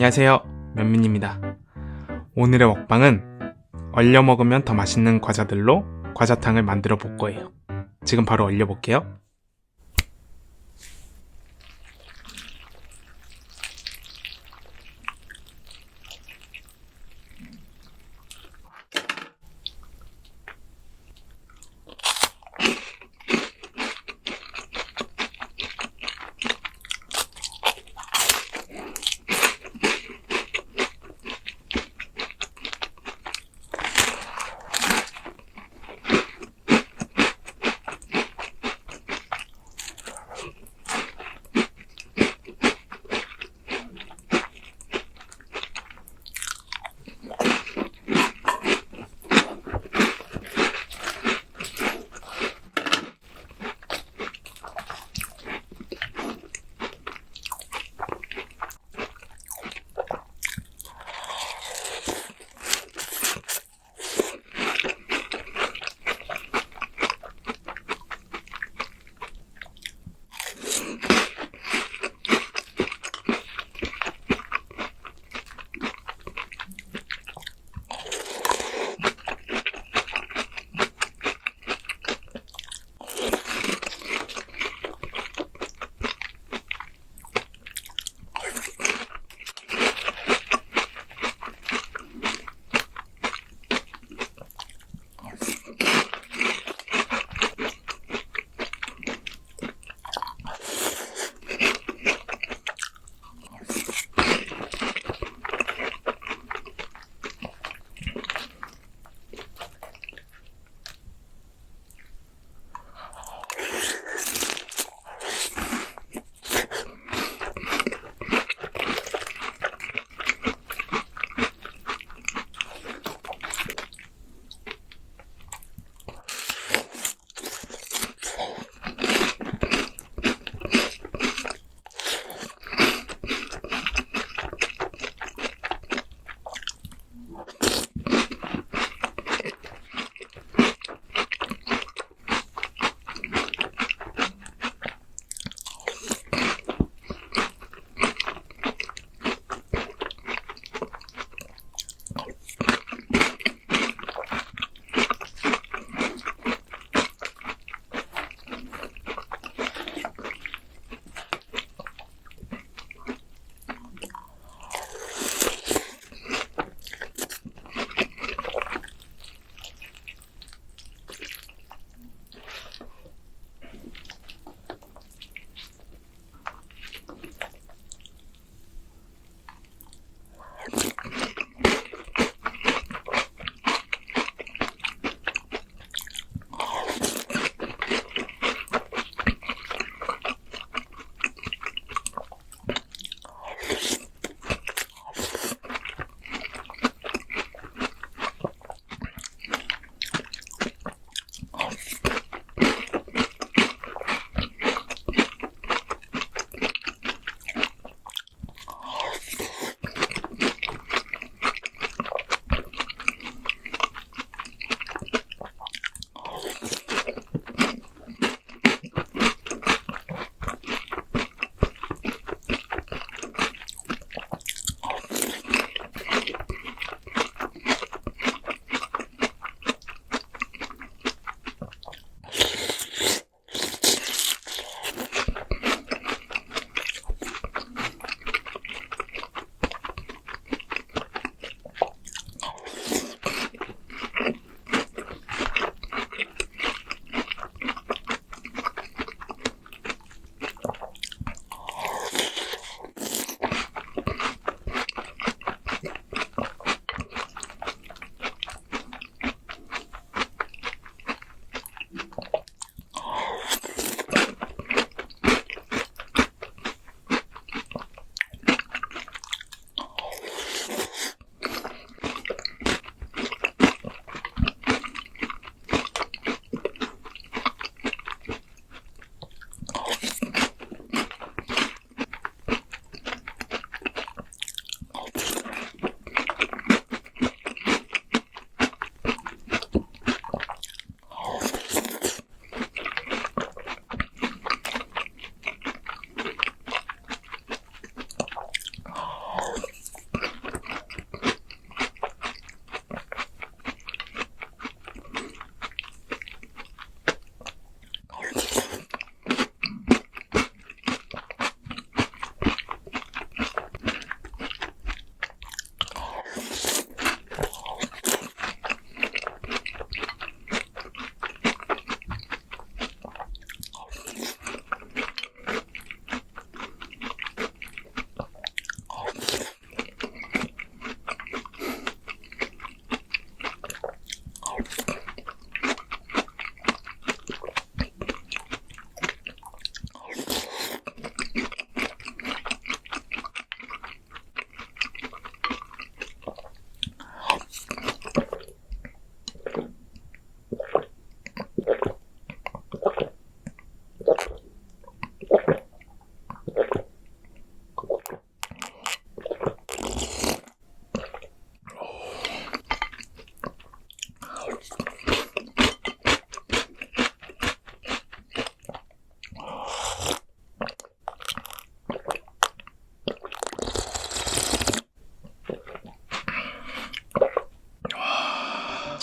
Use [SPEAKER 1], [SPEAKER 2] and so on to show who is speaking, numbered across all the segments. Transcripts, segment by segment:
[SPEAKER 1] 안녕하세요. 면민입니다. 오늘의 먹방은 얼려 먹으면 더 맛있는 과자들로 과자탕을 만들어 볼 거예요. 지금 바로 얼려 볼게요.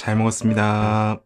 [SPEAKER 1] 잘 먹었습니다.